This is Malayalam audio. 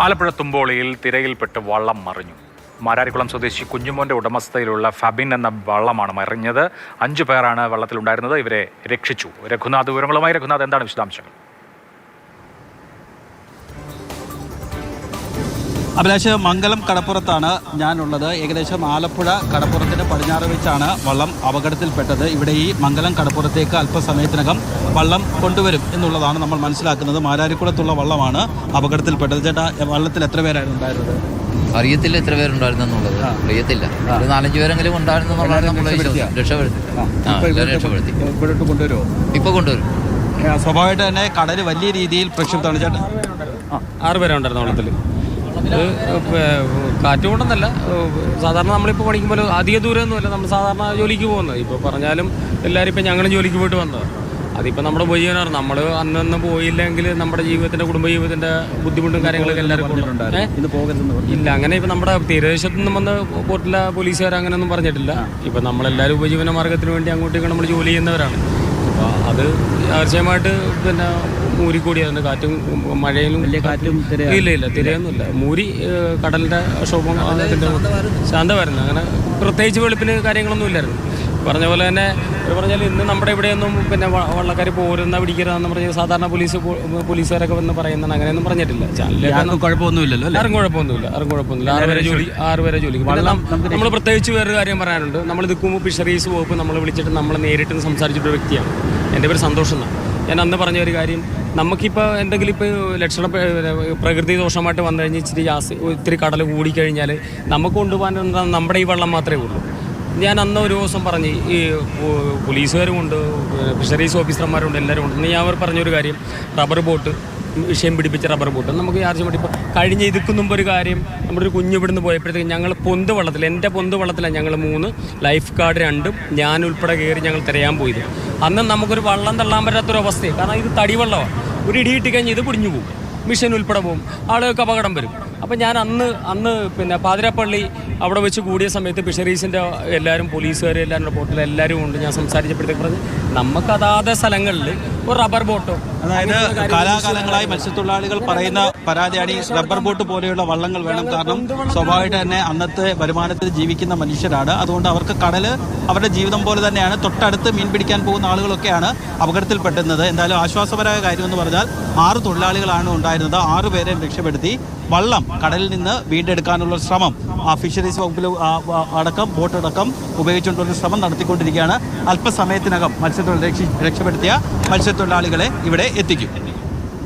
ആലപ്പുഴ തുമ്പോളിയിൽ തിരയിൽപ്പെട്ട് വള്ളം മറിഞ്ഞു. മാരാരിക്കുളം സ്വദേശി കുഞ്ഞുമോന്റെ ഉടമസ്ഥയിലുള്ള ഫബിൻ എന്ന വള്ളമാണ് മറിഞ്ഞത്. അഞ്ചു പേരാണ് വള്ളത്തിലുണ്ടായിരുന്നത്. ഇവരെ രക്ഷിച്ചു. രഘുനാഥ് വിവരങ്ങളുമായി രഘുനാഥ് എന്താണ് വിശദാംശങ്ങൾ? അഭിലാഷ് മംഗലം കടപ്പുറത്താണ് ഞാനുള്ളത്. ഏകദേശം ആലപ്പുഴ കടപ്പുറത്തിന് പടിഞ്ഞാറ് വെച്ചാണ് വള്ളം അപകടത്തിൽപ്പെട്ടത്. ഇവിടെ ഈ മംഗലം കടപ്പുറത്തേക്ക് അല്പസമയത്തിനകം വള്ളം കൊണ്ടുവരും എന്നുള്ളതാണ് നമ്മൾ മനസ്സിലാക്കുന്നത്. മാരാരിക്കുളത്തുള്ള വള്ളമാണ് അപകടത്തിൽപ്പെട്ടത്. ചേട്ടാ വള്ളത്തിൽ എത്ര പേരായിരുന്നു ഉണ്ടായിരുന്നത്? അറിയത്തില്ല എത്ര പേരുണ്ടായിരുന്നെന്നുള്ളത് അറിയത്തില്ല. ഒരു നാലഞ്ച് പേരെങ്കിലും ഉണ്ടായിരുന്നെന്നുള്ളതാണ് നമ്മൾ രക്ഷപ്പെടുത്തി. കൊണ്ടുവരുമോ ഇപ്പൊ കൊണ്ടുവരും. സ്വാഭാവികമായിട്ട് തന്നെ കടൽ വലിയ രീതിയിൽ പ്രക്ഷുബ്ധമാണ്. ചേട്ടാ. ആറ് പേരുണ്ടായിരുന്നു വള്ളത്തിൽ ഇത് കാറ്റ് കൊണ്ടെന്നല്ല. സാധാരണ നമ്മളിപ്പോൾ പഠിക്കുമ്പോൾ അധിക ദൂരമൊന്നുമല്ല നമ്മൾ സാധാരണ ജോലിക്ക് പോകുന്നത്. ഇപ്പോൾ പറഞ്ഞാലും എല്ലാവരും ഇപ്പം ഞങ്ങളും ജോലിക്ക് പോയിട്ട് വന്നത്. അതിപ്പോൾ നമ്മുടെ ഉപജീവനമാണ് നമ്മൾ അന്നന്ന് പോയില്ലെങ്കിൽ നമ്മുടെ ജീവിതത്തിന്റെ കുടുംബ ജീവിതത്തിന്റെ ബുദ്ധിമുട്ടും കാര്യങ്ങളൊക്കെ എല്ലാവർക്കും ഇല്ല അങ്ങനെ ഇപ്പം നമ്മുടെ തീരദേശത്തു നിന്നും വന്ന് പോർട്ടിലെ പോലീസുകാർ അങ്ങനെയൊന്നും പറഞ്ഞിട്ടില്ല. ഇപ്പം നമ്മളെല്ലാവരും ഉപജീവന മാർഗത്തിന് വേണ്ടി അങ്ങോട്ടേക്ക് നമ്മൾ ജോലി ചെയ്യുന്നവരാണ്. അപ്പോൾ അത് തീർച്ചയായിട്ട് പിന്നെ മൂരിക്കൂടി അതിന്റെ കാറ്റും മഴയിലും വലിയ കാറ്റും ഇല്ല ഇല്ല തിരയൊന്നുമില്ല. മൂരി കടലിന്റെ കടലിന്റെ ക്ഷോഭം ശാന്തമായിരുന്നു അങ്ങനെ പ്രത്യേകിച്ച് വെളുപ്പിന് കാര്യങ്ങളൊന്നും ഇല്ലായിരുന്നു. പറഞ്ഞ പോലെ തന്നെ പറഞ്ഞാൽ ഇന്ന് നമ്മുടെ ഇവിടെയൊന്നും പിന്നെ വള്ളക്കാർ പോരുന്ന പിടിക്കരുതെന്ന് പറഞ്ഞ് സാധാരണ പോലീസ് പോലീസുകാരൊക്കെ വന്ന് പറയുന്നത് അങ്ങനെയൊന്നും പറഞ്ഞിട്ടില്ല. ആർക്കും കുഴപ്പമൊന്നുമില്ലല്ലോ ആരും കുഴപ്പമൊന്നുമില്ല. ആരും കുഴപ്പമൊന്നുമില്ല. ആറ് വരെ ജോലി ആറ് വരെ ജോലി. നമ്മൾ പ്രത്യേകിച്ച് വേറൊരു കാര്യം പറയാനുണ്ട്. നമ്മൾ നിൽക്കുമ്പോൾ ഫിഷറീസ് വകുപ്പ് നമ്മൾ വിളിച്ചിട്ട് നമ്മൾ നേരിട്ട് സംസാരിച്ചിട്ടൊരു വ്യക്തിയാണ്. എന്റെ പേര് സന്തോഷം എന്നാണ്. ഞാൻ അന്ന് പറഞ്ഞ ഒരു കാര്യം നമുക്കിപ്പോൾ എന്തെങ്കിലും ഇപ്പോൾ ലക്ഷണ പ്രകൃതി ദോഷമായിട്ട് വന്നു കഴിഞ്ഞ് ഇച്ചിരി ഗ്യാസ് ഇത്തിരി കടൽ കൂടിക്കഴിഞ്ഞാൽ നമുക്ക് കൊണ്ടുപോകാൻ നമ്മുടെ ഈ വെള്ളം മാത്രമേ ഉള്ളൂ. ഞാൻ അന്ന് ഒരു ദിവസം പറഞ്ഞു ഈ പോലീസുകാരുമുണ്ട് ഫിഷറീസ് ഓഫീസർമാരുണ്ട് എല്ലാവരും ഉണ്ട് ഞാൻ അവർ പറഞ്ഞൊരു കാര്യം റബ്ബർ ബോട്ട് വിഷയം പിടിപ്പിച്ച റബ്ബർ ബോട്ട്. നമുക്ക് ചാർജ് വേണ്ടി ഇപ്പോൾ കഴിഞ്ഞ ഇതിക്കും മുമ്പ് ഒരു കാര്യം നമ്മുടെ ഒരു കുഞ്ഞ് ഇവിടുന്ന് പോയപ്പോഴത്തേക്ക് ഞങ്ങൾ പൊന്ത് വള്ളത്തിൽ എന്റെ പൊന്ത് വള്ളത്തിലാണ് ഞങ്ങൾ മൂന്ന് ലൈഫ് ഗാർഡ് രണ്ടും ഞാൻ ഉൾപ്പെടെ കയറി ഞങ്ങൾ തിരയാൻ പോയത്. അന്ന് നമുക്കൊരു വള്ളം തള്ളാൻ പറ്റാത്തൊരു അവസ്ഥയാണ് കാരണം ഇത് തടിവള്ളമാണ്. ഒരു ഇടി കിട്ടിക്കഴിഞ്ഞ് ഇത് പിടിഞ്ഞു പോകും. മിഷൻ ഉൾപ്പെടെ പോകും. ആളുകൾക്ക് അപകടം വരും. അപ്പം ഞാൻ അന്ന് അന്ന് പിന്നെ പാതിരാപ്പള്ളി അവിടെ വെച്ച് കൂടിയ സമയത്ത് ഫിഷറീസിന്റെ എല്ലാവരും പോലീസുകാർ എല്ലാവരും റിപ്പോർട്ടിൽ എല്ലാവരും ഉണ്ട്. ഞാൻ സംസാരിച്ചപ്പോഴത്തേക്ക് പറഞ്ഞു നമുക്ക് സ്ഥലങ്ങളിൽ ഒരു റബ്ബർ ബോട്ടോ അതായത് കാലാകാലങ്ങളായി മത്സ്യത്തൊഴിലാളികൾ പറയുന്ന പരാതിയാണ് ഈ റബ്ബർ ബോട്ട് പോലെയുള്ള വള്ളങ്ങൾ വേണം. കാരണം സ്വാഭാവികമായിട്ട് തന്നെ അന്നത്തെ വരുമാനത്തിൽ ജീവിക്കുന്ന മനുഷ്യരാണ്. അതുകൊണ്ട് അവർക്ക് കടൽ അവരുടെ ജീവിതം പോലെ തന്നെയാണ്. തൊട്ടടുത്ത് മീൻ പിടിക്കാൻ പോകുന്ന ആളുകളൊക്കെയാണ് അപകടത്തിൽ പെട്ടുന്നത് എന്തായാലും ആശ്വാസപരമായ കാര്യമെന്ന് പറഞ്ഞാൽ ആറ് തൊഴിലാളികളാണ് ഉണ്ടായിരുന്നത്. ആറ് പേരെ രക്ഷപ്പെടുത്തി വള്ളം കടലിൽ നിന്ന് വീണ്ടെടുക്കാനുള്ള ശ്രമം. ആ ഫിഷറീസ് വകുപ്പിൽ അടക്കം ബോട്ട് അടക്കം ഉപയോഗിച്ചുകൊണ്ടുള്ള ശ്രമം നടത്തിക്കൊണ്ടിരിക്കുകയാണ്. അല്പസമയത്തിനകം മത്സ്യത്തൊഴിൽ രക്ഷപ്പെടുത്തിയ മത്സ്യത്തൊഴിലാളികളെ ഇവിടെ എത്തിക്കും.